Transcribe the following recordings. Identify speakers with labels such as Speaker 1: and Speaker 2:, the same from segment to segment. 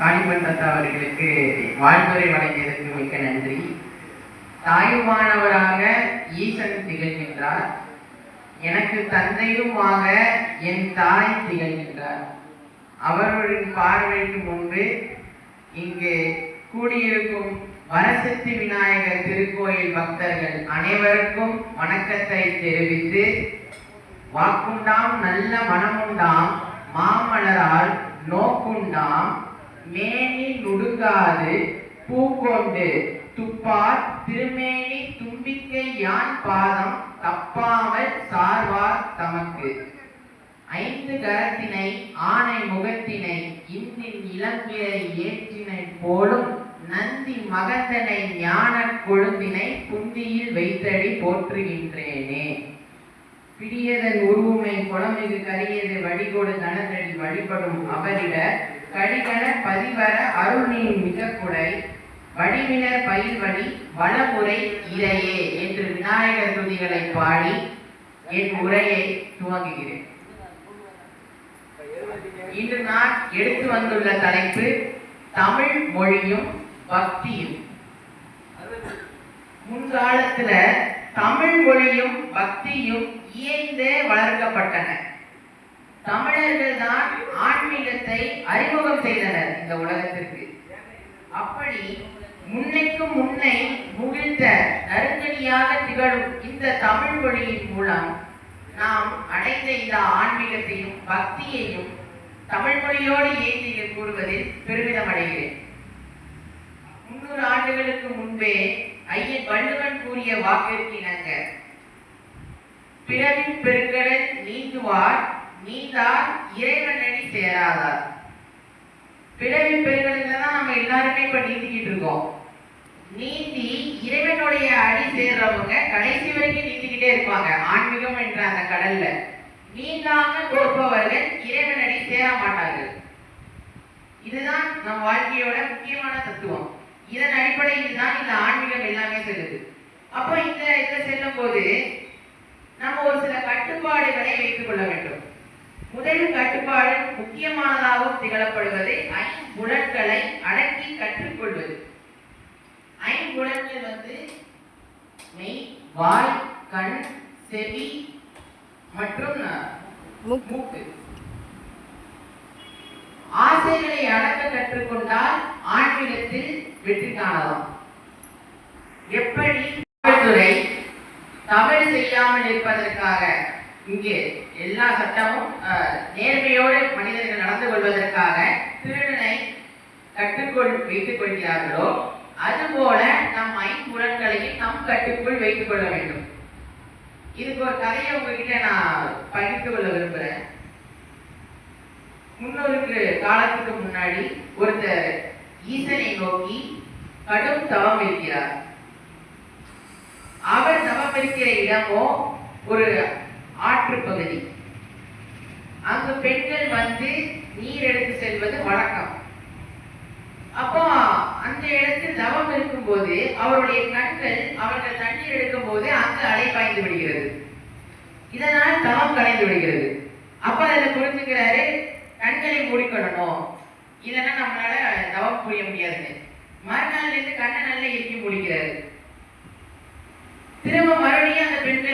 Speaker 1: காளிமன் தத்தா அவர்களுக்கு வாழ்த்துறை வழங்கியதற்கு மிக்க நன்றி தாயுமானவராக ஈசன் திகழ்கின்றார் எனக்கு தந்தையுமாக என் தாய் திகழ்கின்றார் அவர்களின் பார்வைக்கு முன்பு இங்கு கூடியிருக்கும் வரசக்தி விநாயகர் திருக்கோயில் பக்தர்கள் அனைவருக்கும் வணக்கத்தை தெரிவித்து வாக்குண்டாம் நல்ல மனமுண்டாம் மாமலரால் நோக்குண்டாம் மேனி நுடுங்காது பூக்கொண்டு துப்பார் திருமேனி தும்பிக்கை யான் பாதம் தப்பாமல் சார்வார் தமக்கு ஐந்து கரத்தினை ஆணை முகத்தினை இன்னின் இளம்பிறை ஏற்றினை போலும் நந்தி மகந்தனை ஞான கொழுந்தினை புந்தியில் வைத்தடி போற்றுகின்றேனே பிடியதன் உருவுமை குளமிகு கரியது வழிகோடு தனதடி வழிபடும் அவரிட கழிகன பதிவர அருள்நீர் மிக குடை வடிவினர் பயில்வழி வளமுறை இறையே என்று விநாயகர் துதிகளை பாடி என் உரையை துவங்குகிறேன் இன்று நான் எடுத்து வந்துள்ள தலைப்பு தமிழ் மொழியும் பக்தியும் முன்காலத்துல தமிழ் மொழியும் பக்தியும் இயைந்தே வளர்க்கப்பட்டன தமிழர்கள் தான் ஆன்மீகத்தை அறிமுகம் செய்தனர் இந்த உலகத்திற்கு அப்படி முன்னைக்கு முன்னை முகிழ்த்த நறுங்கனியாக திகழும் இந்த தமிழ் மொழியின் மூலம் நாம் அடைந்த இந்த ஆன்மீகத்தையும் பக்தியையும் தமிழ் மொழியோடு ஏற்றி கூறுவதில் பெருமிதம் அடைகிறேன் முன்னூறு ஆண்டுகளுக்கு முன்பே ஐயன் வள்ளுவன் கூறிய வாக்கிற்கு இணங்க பிறவின் பெருங்கடல் நீந்துவார் நீதார் இறைவனடி சேராதார் பிறவி பெண்களில் தான் நம்ம எல்லாருமே இப்ப நீந்திக்கிட்டு இருக்கோம் நீந்தி இறைவனுடைய அடி சேர்றவங்க கடைசி வரைக்கும் நீந்திக்கிட்டே இருப்பாங்க ஆன்மீகம் என்ற அந்த கடல்ல நீந்தாம கொடுப்பவர்கள் இறைவனடி சேர மாட்டார்கள் இதுதான் நம் வாழ்க்கையோட முக்கியமான தத்துவம் இதன் அடிப்படையில் தான் இந்த ஆன்மீகம் எல்லாமே செல்லுது அப்போ இந்த இதில் செல்லும் போது நம்ம ஒரு சில கட்டுப்பாடுகளை வைத்துக் கொள்ள வேண்டும் முதல் கட்டுப்பாடு முக்கியமானதாக திகழப்படுவது ஐம்புலன்களை அடக்கி கற்றுக்கொள்வது ஐம்புலன்கள் வந்து மெய் வாய் கண் செவி மற்றும் மூக்கு ஆசைகளை அடக்க கற்றுக்கொண்டால் ஆன்மீகத்தில் வெற்றி காணலாம் எப்படி காவல்துறை தவறு செய்யாமல் இருப்பதற்காக இங்கே எல்லா சட்டமும் நேர்மையோடு மனிதர்கள் நடந்து கொள்வதற்காக திருடனை கட்டுக்குள் வைத்துக் கொள்கிறார்களோ அதுபோல நம் ஐம்புலன்களையும் நம் கட்டுக்குள் வைத்துக் கொள்ள வேண்டும் இதுக்கு ஒரு கதையை உங்ககிட்ட நான் பகிர்ந்து கொள்ள விரும்புகிறேன் முன்னோருக்கு காலத்துக்கு முன்னாடி ஒருத்தர் ஈசனை நோக்கி கடும் தவம் இருக்கிறார் அவர் தவம் இருக்கிற இடமோ ஒரு பகுதி அங்கு பெண்கள் வந்து நீர் எடுத்து செல்வது வழக்கம் அப்போ அந்த இடத்தில் தவம் இருக்கும்போது அவருடைய கண்கள் அவர்கள் தண்ணீர் எடுக்கும் போது அங்கு அலை பாய்ந்து விடுகிறது இதனால் தவம் கலைந்து விடுகிறது அப்ப அதை புரிஞ்சுக்கிறாரு கண்களை மூடிக்கொள்ளணும் இதெல்லாம் நம்மளால தவம் புரிய முடியாது மறுநாள் இருந்து கண்ணை நல்ல இயக்கி முடிக்கிறாரு திரும்ப மறுபடியும் அந்த பெண்கள்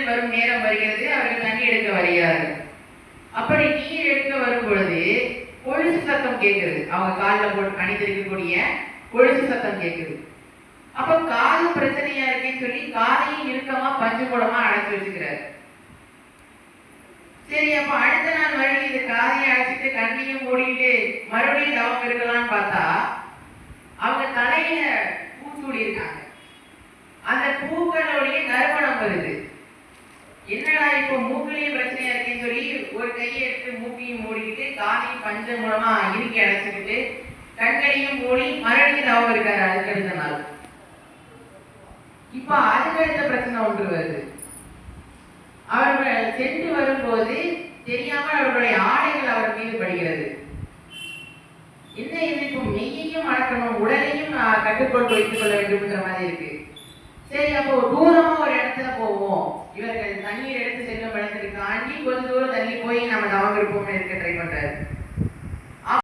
Speaker 1: எடுக்க அப்படி நீர் எடுக்க வரும்பொழுது கொழுசு சத்தம் கேட்குது அவங்க காலில் போட்டு அணிந்திருக்கக்கூடிய கொழுசு சத்தம் கேட்குது அப்ப காது பிரச்சனையா இருக்குன்னு சொல்லி காதையும் இறுக்கமா பஞ்சு கூடமா அடைச்சு வச்சுக்கிறாரு சரி அப்ப அடுத்த நாள் மறுபடியும் இந்த காதையும் அடைச்சிட்டு கண்ணையும் மூடிட்டு மறுபடியும் தவம் இருக்கலாம்னு பார்த்தா அவங்க தலையில பூ சூடி இருக்காங்க அந்த பூக்களுடைய நறுமணம் வருது என்னடா இப்போ மூக்குலயும் பிரச்சனையா இருக்குன்னு சொல்லி ஒரு கையை எடுத்து மூக்கையும் மூடிக்கிட்டு காலையும் பஞ்சம் மூலமா இறுக்கி அடைச்சுக்கிட்டு கண்களையும் மூடி மறுபடியும் தவம் இருக்காரு அதுக்கடுத்த நாள் இப்போ அதுக்கடுத்த பிரச்சனை ஒன்று வருது அவர்கள் சென்று வரும்போது தெரியாம அவர்களுடைய ஆடைகள் அவர் மீது படுகிறது என்ன இது இப்போ மெய்யையும் அடக்கணும் உடலையும் கட்டுக்கோள் வைத்துக் கொள்ள வேண்டும்ங்கிற மாதிரி இருக்கு சரி அப்போ தூரமா ஒரு இடத்துல போவோம் இவர்கள் தண்ணீர் எடுத்து செல்லும் இடத்திற்கு தாண்டி கொஞ்சம் தூரம் தள்ளி போய் நம்ம நவங்கிருப்போம்னு இருக்க ட்ரை பண்றாரு